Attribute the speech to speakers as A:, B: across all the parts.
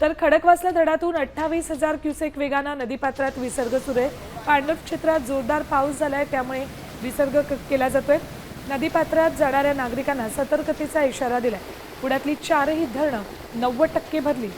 A: तर खडकवासला धरणातून अठ्ठावीस हजार क्युसेक वेगानं नदीपात्रात विसर्ग सुरू आहे. पांडव क्षेत्रात जोरदार पाऊस झाला आहे त्यामुळे विसर्ग क- केला जातोय. नदीपात्रात जाणाऱ्या नागरिकांना सतर्कतेचा इशारा दिलाय. पुण्यातली चारही धरणं नव्वद टक्के भरली.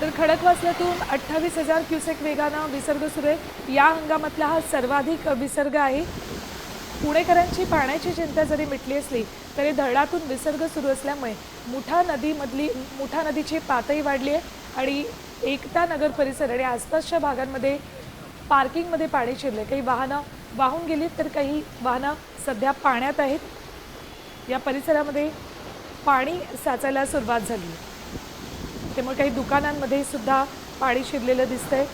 A: तर खडकवासल्यातून अठ्ठावीस हजार क्युसेक वेगानं विसर्ग सुरू आहे. या हंगामातला हा सर्वाधिक विसर्ग आहे. पुणेकरांची पाण्याची चिंता जरी मिटली असली तरी धरणातून विसर्ग सुरू असल्यामुळे मुठा नदीमधली मुठा नदीची पातळी वाढली आहे. आणि एकता नगर परिसर आणि आसपासच्या भागांमध्ये पार्किंगमध्ये पाणी शिरले काही वाहनं वाहून गेली तर काही वाहनं सध्या पाण्यात आहेत. या परिसरामध्ये पाणी साचायला सुरुवात झाली आहे. त्यामुळे काही दुकानांमध्ये सुद्धा पाणी शिरलेलं दिसतंय.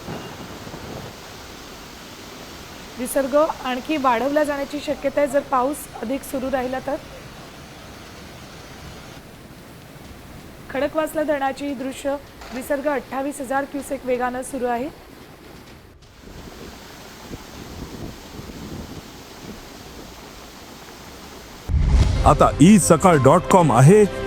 A: विसर्ग आणखी वाढवला जाण्याची शक्यता आहे. जर पाऊस अधिक सुरू राहिला तर? खडकवासला धरणाची ही दृश्य विसर्ग अठ्ठावीस हजार क्युसेक वेगानं सुरू आहे.
B: आता ई सकाळ डॉट कॉम आहे.